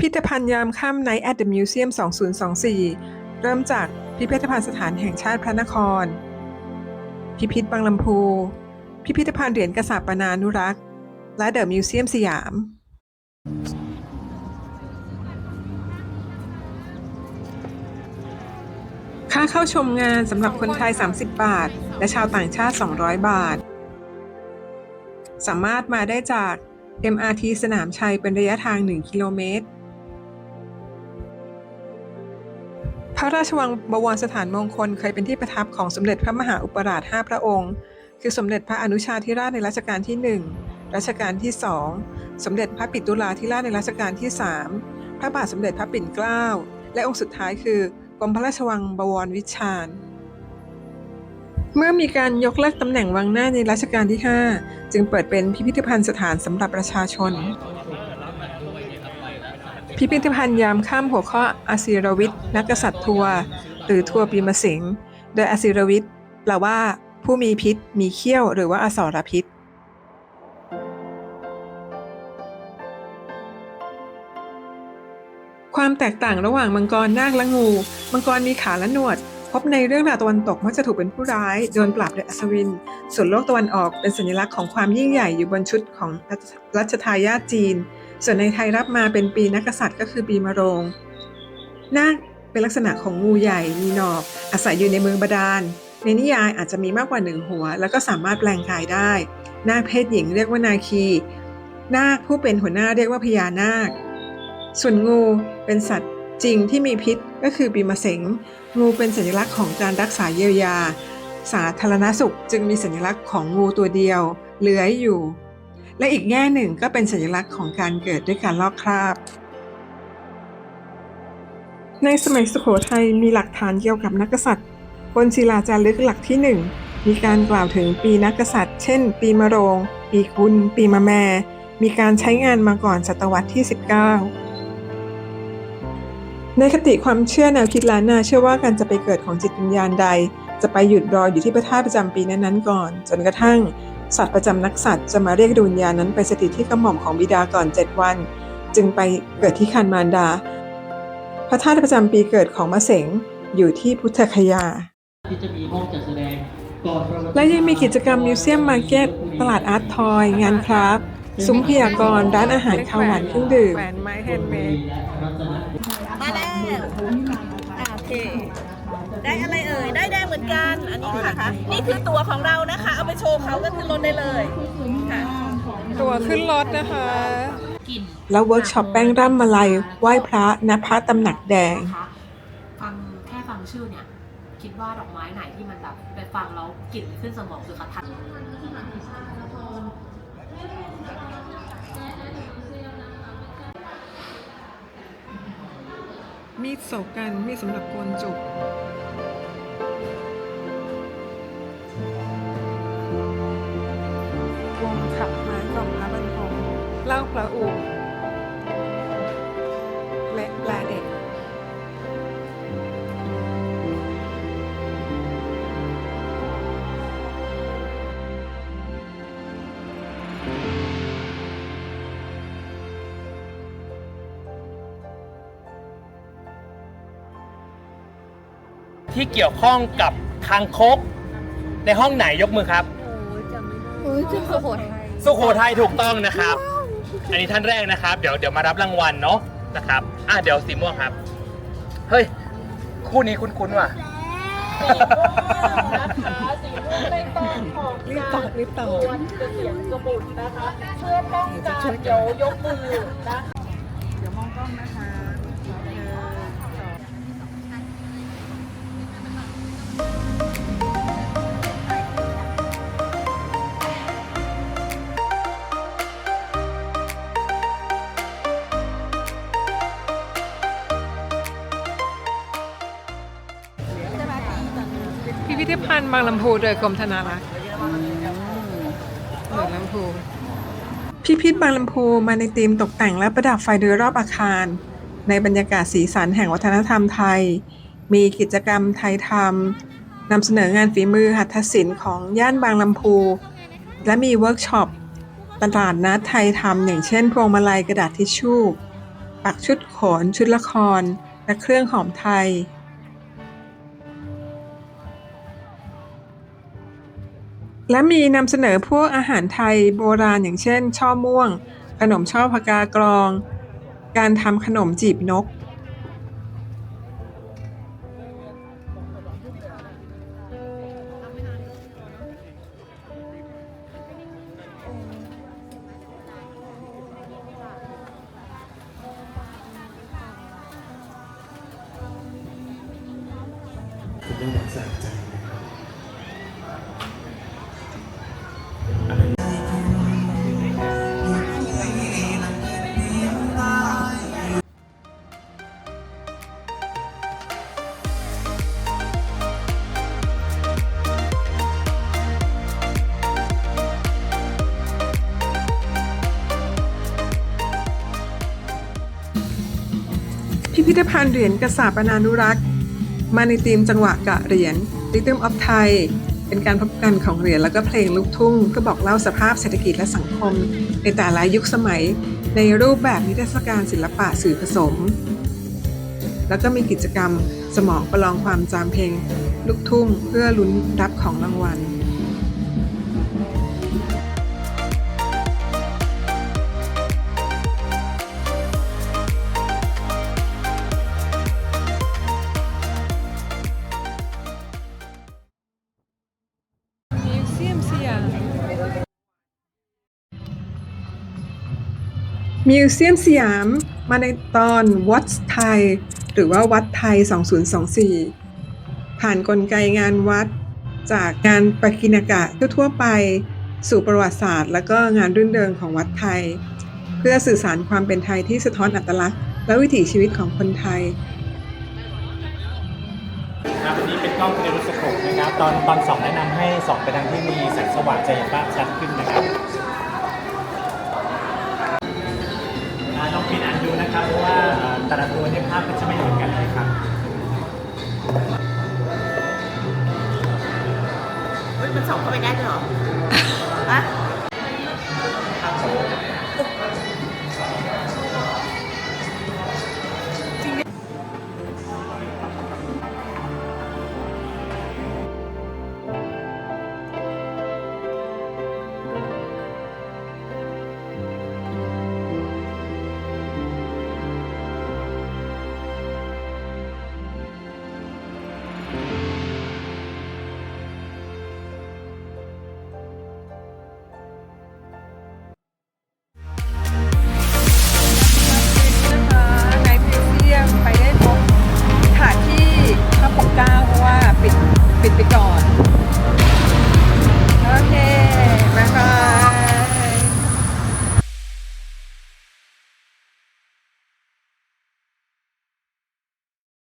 พิธภัณฑ์ยามค่ำ Night at the Museum 2024 เริ่มจากพิพิธภัณฑ์สถานแห่งชาติพระนคร พิพิธบางลำพู พิพิธภัณฑ์เหรียญกษาปนานุรักษ์ และเดอะมิวเซียมสยาม ค่าเข้าชมงานสำหรับคนไทย 30 บาท และชาวต่างชาติ 200 บาท สามารถมาได้จาก MRT สนามชัยเป็นระยะทาง 1 กิโลเมตร ระราชวังบวรสถานมงคลเคยเป็นที่ประทับของสมเด็จพระมหาอุปราช 5 พระองค์ คือสมเด็จพระอนุชาธิราชในรัชกาลที่ 1 รัชกาลที่ 2 สมเด็จพระปิตุลาธิราชในรัชกาลที่ 3 พระบาทสมเด็จพระปิ่นเกล้า และองค์สุดท้ายคือกรมพระราชวังบวรวิชาญเมื่อมีการยกเลิกตำแหน่งวังหน้าในรัชกาลที่ 5 จึงเปิดเป็นพิพิธภัณฑ์สถานสำหรับประชาชน พิพิธภัณฑ์ยามค่ำหัวข้ออาศิรวิทย์นักกษัตริย์ทัวร์หรือทัวร์ปีมะสิงโดยอาศิรวิทย์แปลว่า ผู้มีพิษ มีเขี้ยว หรือว่าอสรพิษความแตกต่างระหว่างมังกรนาคและงู มังกรมีขาและหนวด พบในเรื่องราวตะวันตกมักจะถูกเป็นผู้ร้ายโดนปราบโดยอัศวิน ส่วนโลกตะวันออกเป็นสัญลักษณ์ของความยิ่งใหญ่อยู่บนชุดของรัชทายาทจีน ส่วนในไทยรับมาเป็นปีนักษัตริย์ก็คือปีมะโรงนาคเป็นลักษณะของงูใหญ่มีหนอกอาศัยอยู่ในเมืองบาดาล ในนิยายอาจจะมีมากกว่าหนึ่งหัว แล้วก็สามารถแปลงกายได้ นาคเพศหญิงเรียกว่านาคี นาคผู้เป็นหัวหน้าเรียกว่าพญานาค ส่วนงูเป็นสัตว์จริงที่มีพิษก็คือปีมะเสงงูเป็นสัญลักษณ์ของการรักษาเยียวยา สาธารณสุขจึงมีสัญลักษณ์ของงูตัวเดียว เลื้อยอยู่ และอีกแง่หนึ่งก็เป็นสัญลักษณ์ของการเกิดด้วยการลอกคราบ ในสมัยสุโขทัยมีหลักฐานเกี่ยวกับนักกษัตริย์ บนศิลาจารึกหลักที่หนึ่งมีการกล่าวถึงปีนักกษัตริย์ เช่น ปีมะโรง ปีกุล ปีมะแมมีการใช้งานมาก่อนศตวรรษที่ 19 ในคติความเชื่อแนวคิดล้านนาเชื่อว่าการจะไปเกิดของจิตวิญญาณใด จะไปหยุดรออยู่ที่พระธาตุประจำปีนั้นๆก่อน จนกระทั่ง สัตว์ประจำนักสัตว์จะมาเรียกดวงวิญญาณนั้นไปสถิตที่กระหม่อมของบิดาก่อน7วัน จึงไปเกิดที่คันมารดา พระธาตุประจำปีเกิดของมะเสงอยู่ที่พุทธคยา ที่จะมีห้องจัดแสดงก่อนและยังมีกิจกรรมมิวเซียมมาร์เก็ตตลาดอาร์ตทอย งานคราฟต์ซุ้มพยากรณ์ร้านอาหารข้าวหวานเครื่องดื่มมาแล้วอ่าโอเค ได้อะไรเอ่ย ได้แดงเหมือน นอันนี้ค่ะนี่คือตั๋วของเรานะคะ เอาไปโชว์เขาก็ขึ้นรถได้เลยค่ะ ตัวขึ้นรถนะคะกลิ่นแล้วเวิร์กช็อปแป้งร่ำมาลัยไหว้พระณพระตำหนักแดงนะคะฟังแค่ฟังชื่อเนี่ย คิดว่าดอกไม้ไหนที่มันแบบไปฟังแล้วกลิ่นขึ้นสมองคือคัทันมีดโศกกันมีดสำหรับโกนจุก เล่าพระอู่และแปลเด็กที่เกี่ยวข้องกับคางคกในห้องไหนยกมือครับสุโขทัยถูกต้องนะครับ อันนี้ท่านแรกนะครับ เดี๋ยวเดี๋ยวมารับรางวัลเนาะนะครับ อะเดี๋ยวสีม่วงครับ เฮ้ย คู่นี้คุ้นๆว่ะรีบตอบรีบตอบเพื่อป้องกันเดี๋ยวยกมือนะเดี๋ยวมองกล้องนะคะ พิพิธภัณฑ์บางลำพูโดยกรมธนารักษ์บางลำพูพิพิธบางลำพูมาในธีมตกแต่งและประดับไฟโดยรอบอาคาร ในบรรยากาศสีสันแห่งวัฒนธรรมไทย มีกิจกรรมไทยธรรมนำเสนองานฝีมือหัตถศิลป์ของย่านบางลำพู และมีเวิร์กช็อปตลาดนัดไทยธรรมอย่างเช่น พวงมาลัยกระดาษทิชชู่ ปักชุดโขน ชุดละคร และเครื่องหอมไทย และมีนำเสนอพวกอาหารไทยโบราณอย่างเช่น ช่อม่วง ขนมช่อพกากรอง การทำขนมจีบนก พิพิธภัณฑ์เหรียญกษาปนานุรักษ์ มาในธีมจังหวะกะเหรียญ Rhythm of Thai เป็นการพบกันของเหรียญแล้วก็เพลงลูกทุ่งเพื่อบอกเล่าสภาพเศรษฐกิจและสังคม ในแต่ละยุคสมัย ในรูปแบบนิทรรศการศิลปะสื่อผสม แล้วก็มีกิจกรรมสมองประลองความจำเพลงลูกทุ่งเพื่อลุ้นรับของรางวัล มิวเซียมสยามมาในตอน What's Thai หรือว่าวัดไทย 2024 ผ่านกลไกงานวัด จากงานประกินากะทั่วไป สู่ประวัติศาสตร์ และก็งานรื่นเริงของวัดไทย เพื่อสื่อสารความเป็นไทยที่สะท้อนอัตลักษณ์ และวิถีชีวิตของคนไทยครับอันนี้เป็นกล้องเทเลสโคปนะครับ ตอนตอนสองแนะนำให้สองไปทางที่มีแสงสว่างจะเห็นภาพชัดขึ้นนะครับ อ่าลองปิดอ่านดูนะครับเพราะว่าอ่าแต่ละตัวเนี่ยภาพก็จะไม่เหมือนกันเลยครับเฮ้ยมันส่องเข้าไปได้ด้วยเหรออะ